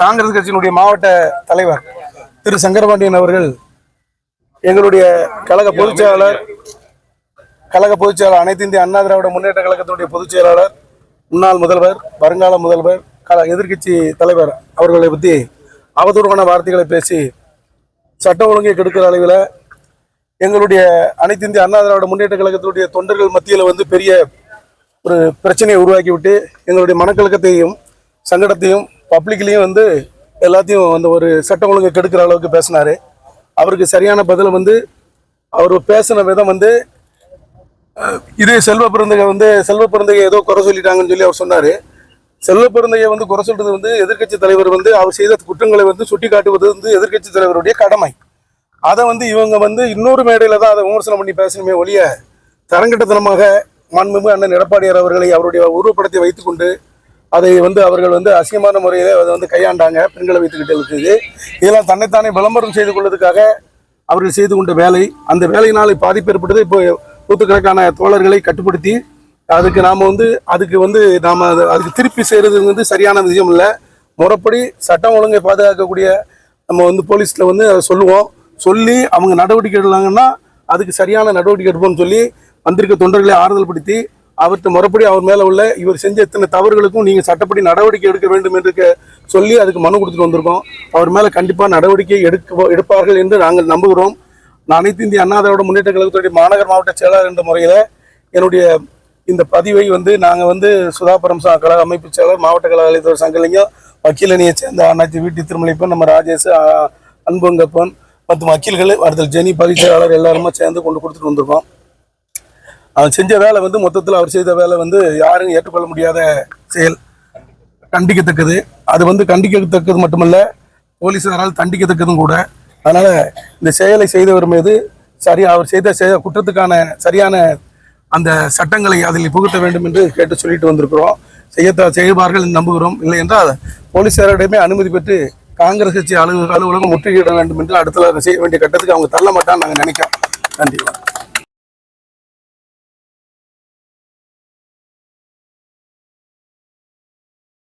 காங்கிரஸ் கட்சியினுடைய மாவட்ட தலைவர் திரு சங்கரபாண்டியன் அவர்கள் எங்களுடைய கழக பொதுச் செயலாளர் கழக பொதுச் செயலாளர் அனைத்து இந்திய அண்ணா திராவிட முன்னேற்ற கழகத்தினுடைய பொதுச் செயலாளர் முன்னாள் முதல்வர் வருங்கால முதல்வர் கல எதிர்க்கட்சி தலைவர் அவர்களை பற்றி அவதூறான வார்த்தைகளை பேசி சட்ட ஒழுங்கை கெடுக்கிற அளவில் எங்களுடைய அனைத்து இந்திய அண்ணா திராவிட முன்னேற்ற கழகத்தினுடைய தொண்டர்கள் மத்தியில் வந்து பெரிய ஒரு பிரச்சனையை உருவாக்கி விட்டு எங்களுடைய மனக்கலக்கத்தையும் சங்கடத்தையும் பப்ளிக்லேயும் வந்து எல்லாத்தையும் அந்த ஒரு சட்டம் ஒழுங்கு கெடுக்கிற அளவுக்கு பேசினாரு. அவருக்கு சரியான பதில் வந்து அவர் பேசின விதம் வந்து இதே செல்வ பிறந்தகை வந்து செல்வ பிறந்தகை ஏதோ குறை சொல்லிட்டாங்கன்னு சொல்லி அவர் சொன்னார். செல்வ பிறந்தகை வந்து குறை சொல்றது வந்து எதிர்க்கட்சி தலைவர் வந்து அவர் செய்த குற்றங்களை வந்து சுட்டி காட்டுவது வந்து எதிர்க்கட்சி தலைவருடைய கடமை. அதை வந்து இவங்க வந்து இன்னொரு மேடையில் தான் அதை விமர்சனம் பண்ணி பேசணுமே ஒழிய தரங்கட்டத்தனமாக மாண்புமிகு அண்ணன் எடப்பாடியார் அவர்களை அவருடைய உருவப்படத்தை வைத்துக்கொண்டு அதை வந்து அவர்கள் வந்து அசிங்கமான முறையில் அதை வந்து கையாண்டாங்க. பெண்களை வைத்துக்கிட்டு இருக்குது. இதெல்லாம் தன்னைத்தானே விளம்பரம் செய்து கொள்வதற்காக அவர்கள் செய்து கொண்ட வேலை. அந்த வேலையினால் பாதிப்பு ஏற்பட்டது இப்போ நூற்றுக்கணக்கான தோழர்களை கட்டுப்படுத்தி அதுக்கு நாம் வந்து அதுக்கு வந்து நாம் அதுக்கு திருப்பி செய்கிறது வந்து சரியான விஷயம் இல்லை. முறைப்படி சட்டம் ஒழுங்கை பாதுகாக்கக்கூடிய நம்ம வந்து போலீஸில் வந்து அதை சொல்லுவோம். சொல்லி அவங்க நடவடிக்கை எடுத்தாங்கன்னா அதுக்கு சரியான நடவடிக்கை எடுப்போம்னு சொல்லி வந்திருக்க தொண்டர்களை ஆறுதல் படுத்தி அவர்கிட்ட முறைப்படி அவர் மேலே உள்ள இவர் செஞ்ச இத்தனை தவறுகளுக்கும் நீங்கள் சட்டப்படி நடவடிக்கை எடுக்க வேண்டும் என்று சொல்லி அதுக்கு மனு கொடுத்துட்டு வந்திருக்கோம். அவர் மேலே கண்டிப்பாக நடவடிக்கை எடுக்க எடுப்பார்கள் என்று நாங்கள் நம்புகிறோம். நான் அனைத்து இந்திய அண்ணா திராவிட முன்னேற்ற கழகத்துடைய மாநகர் மாவட்ட செயலாளர் என்ற முறையில் என்னுடைய இந்த பதிவை வந்து நாங்கள் வந்து சுதாபுரம் சா கழக அமைப்பு செயலர் மாவட்ட கழக அளித்தவர் சங்கலிங்கம் வக்கீல் அணியை சேர்ந்த அண்ணாச்சி வீட்டு திருமலைப்பன் நம்ம ராஜேஷ் அன்புங்கப்பன் மற்றும் வக்கீல்கள் அடுத்த ஜெனி பதிவு செயலாளர் எல்லாருமே சேர்ந்து கொண்டு கொடுத்துட்டு வந்திருக்கோம். அவர் செஞ்ச வேலை வந்து மொத்தத்தில் அவர் செய்த வேலை வந்து யாரும் ஏற்றுக்கொள்ள முடியாத செயல். கண்டிக்கத்தக்கது. அது வந்து கண்டிக்கத்தக்கது மட்டுமல்ல போலீஸாரால் தண்டிக்கத்தக்கதும் கூட. அதனால் இந்த செயலை செய்தவர் மீது சரி அவர் செய்த செய குற்றத்துக்கான சரியான அந்த சட்டங்களை அதில் புகுத்த வேண்டும் என்று கேட்டு சொல்லிட்டு வந்திருக்கிறோம். செய்யத்த செய்வார்கள் நம்புகிறோம். இல்லை என்றால் போலீஸாரிடமே அனுமதி பெற்று காங்கிரஸ் கட்சி அலுவலக அலுவலகம் முற்றுகையிட வேண்டும் என்று அடுத்த செய்ய வேண்டிய கட்டத்துக்கு அவங்க தள்ள மாட்டான்னு நாங்கள் நினைக்கிறோம். நன்றி.